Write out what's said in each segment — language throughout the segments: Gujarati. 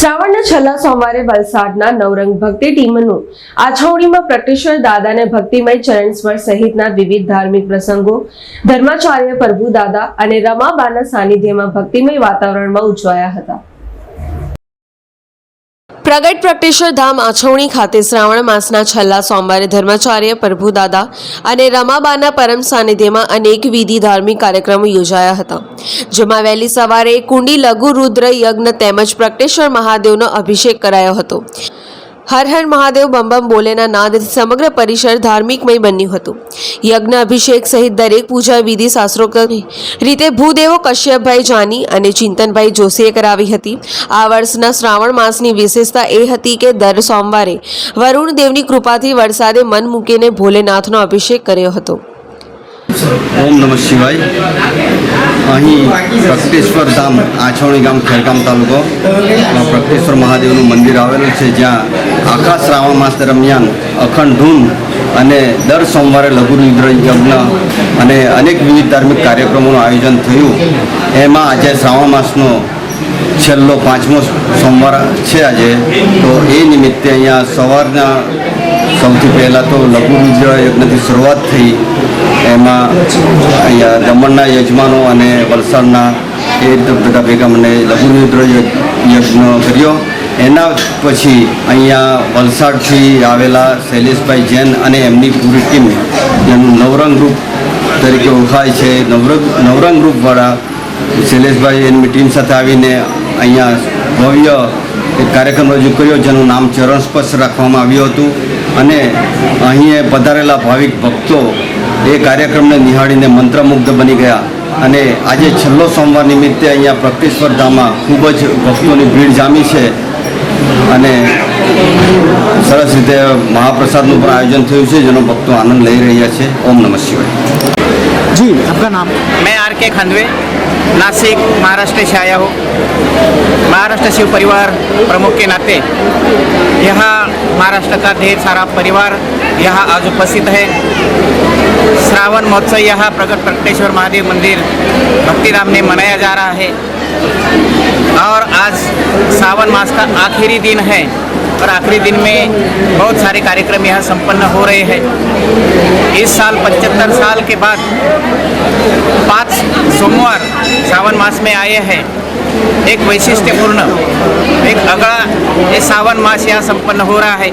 છેલ્લા સોમવારે વલસાડના નવરંગ ભક્તિ ટીમનું આછવણીમાં પ્રટેશ્વર દાદાને ભક્તિમય ચરણ સ્પર્શ સહિતના વિવિધ ધાર્મિક પ્રસંગો, ધર્માચાર્ય પ્રભુ દાદા અને રમાબાના સાનિધ્યમાં ભક્તિમય વાતાવરણમાં ઉજવાયા હતા. પ્રગટ પ્રગટેશ્વર ધામ આછવણી ખાતે શ્રાવણ માસના છેલ્લા સોમવારે ધર્માચાર્ય પ્રભુદાદા અને રમાબાના પરમ સાનિધ્યમાં અનેક વિધિ ધાર્મિક કાર્યક્રમો યોજાયા હતા, જેમાં વહેલી સવારે કુંડી લઘુ રુદ્ર યજ્ઞ તેમજ પ્રગટેશ્વર મહાદેવનો અભિષેક કરાયો હતો. હર હર મહાદેવ, બમ બમ બોલેના નાદથી સમગ્ર પરિસર ધાર્મિકમય બન્યું હતું. યજ્ઞ, અભિષેક સહિત દરેક પૂજા વિધિ શાસ્ત્રોક્ત રીતે ભૂદેવો કશ્યપભાઈ જાની અને ચિંતનભાઈ જોશીએ કરાવી હતી. આ વર્ષના શ્રાવણ માસની વિશેષતા એ હતી કે દર સોમવારે વરુણ દેવની કૃપાથી વરસાદે મન મૂકીને ભોલેનાથનો અભિષેક કર્યો હતો. ઓમ નમઃ શિવાય. અહીં પ્રગટેશ્વર ધામ આછવણી ગામ ખેરગામ તાલુકો પ્રગટેશ્વર મહાદેવનું મંદિર આવેલું છે, જ્યાં આખા શ્રાવણ માસ દરમિયાન અખંડ ધૂન અને દર સોમવારે લઘુરુદ્ર યજ્ઞ અને અનેક વિવિધ ધાર્મિક કાર્યક્રમોનું આયોજન થયું. એમાં આજે શ્રાવણ માસનો છેલ્લો પાંચમો સોમવાર છે આજે. તો એ નિમિત્તે અહીંયા સવારના સૌથી પહેલાં તો લઘુરુદ્ર યજ્ઞથી શરૂઆત થઈ. એમાં અહીંયા દમણના યજમાનો અને વલસાડના એ બધા ભેગા મને લઘુરુદ્ર યજ્ઞ કર્યો. એના પછી અહીંયા વલસાડથી આવેલા શૈલેષભાઈ જૈન અને એમની પૂરી ટીમ જેનું નવરંગ ગ્રુપ તરીકે ઓળખાય છે. નવરંગ નવરંગ ગ્રુપવાળા શૈલેષભાઈ એમની ટીમ સાથે આવીને અહીંયા ભવ્ય એક કાર્યક્રમ રજૂ કર્યો, જેનું નામ ચરણ સ્પર્શ રાખવામાં આવ્યું હતું. અને અહીં પધારેલા ભાવિક ભક્તો એ કાર્યક્રમને નિહાળીને મંત્રમુગ્ધ બની ગયા. અને આજે છેલ્લો સોમવાર નિમિત્તે અહીંયા પ્રગટેશ્વર ધામમાં ખૂબ જ ભક્તોની ભીડ જામી છે. અને સરસ રીતે મહાપ્રસાદનું પણ આયોજન થયું છે જેનો ભક્તો આનંદ લઈ રહ્યા છે ઓમ નમઃ શિવાય जी आपका नाम मैं आर के खंडवे नासिक महाराष्ट्र से आया हूँ महाराष्ट्र शिव परिवार प्रमुख के नाते यहाँ महाराष्ट्र का ढेर सारा परिवार यहाँ आज उपस्थित है श्रावण महोत्सव यहाँ प्रगट प्रकटेश्वर महादेव मंदिर भक्तिधाम में मनाया जा रहा है और आज सावन मास का आखिरी दिन है और आखिरी दिन में बहुत सारे कार्यक्रम यहाँ संपन्न हो रहे हैं। इस साल पचहत्तर साल के बाद पाँच सोमवार सावन मास में आए हैं। एक वैशिष्ट्यपूर्ण, एक अगला ये सावन मास यहाँ संपन्न हो रहा है।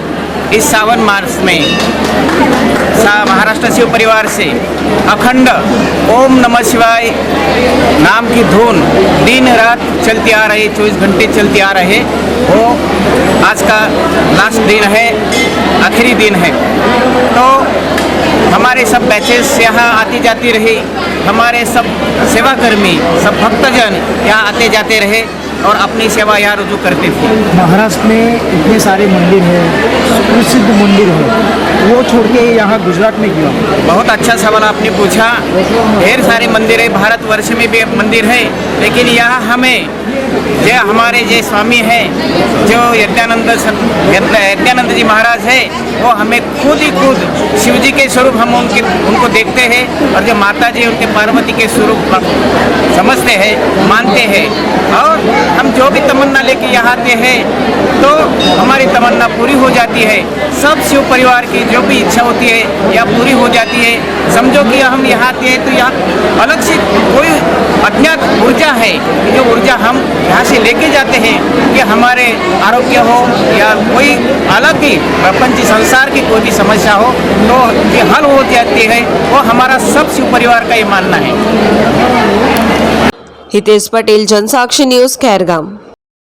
इस सावन मास में सा महाराष्ट्र शिव परिवार से अखंड ओम नमः शिवाय नाम की धुन दिन रात चलती आ रही, चौबीस घंटे चलती आ रहे वो आज का लास्ट दिन है, आखिरी दिन है। तो हमारे सब बैचेस यहाँ आती जाती रही, हमारे सब सेवाकर्मी, सब भक्तजन यहाँ आते जाते रहे और अपनी सेवा यहाँ रुजू करते थे। महाराष्ट्र में इतने सारे मंदिर हैं प्रसिद्ध मंदिर है। वो छोड़ के यहाँ गुजरात में क्यों? बहुत अच्छा सवाल आपने पूछा। ढेर सारे मंदिर है, भारतवर्ष में भी मंदिर है, लेकिन यहाँ हमें जो हमारे जो स्वामी हैं, जो यज्ञानंद यज्ञानंद जी महाराज है, वो हमें खुद ही खुद शिव जी के स्वरूप हम उनके उनको देखते हैं और जो माता जी उनके पार्वती के स्वरूप समझते हैं, मानते हैं। और हम जो भी तमन्ना लेके यहाँ आते हैं तो हमारी तमन्ना पूरी हो जाती है। है सब शिव परिवार की जो भी इच्छा होती है यह पूरी हो जाती है। समझो कि हम यहाँ आते हैं तो यहाँ अलग से कोई अज्ञात ऊर्जा है जो ऊर्जा हम यहाँ से लेके जाते हैं कि हमारे आरोग्य हो, या कोई अलग ही प्रपंच, संसार की कोई भी समस्या हो तो ये हल हो जाती है। वो हमारा सब शिव परिवार का ये मानना है। हितेश पटेल, जनसाक्षी न्यूज़, खैरगाम।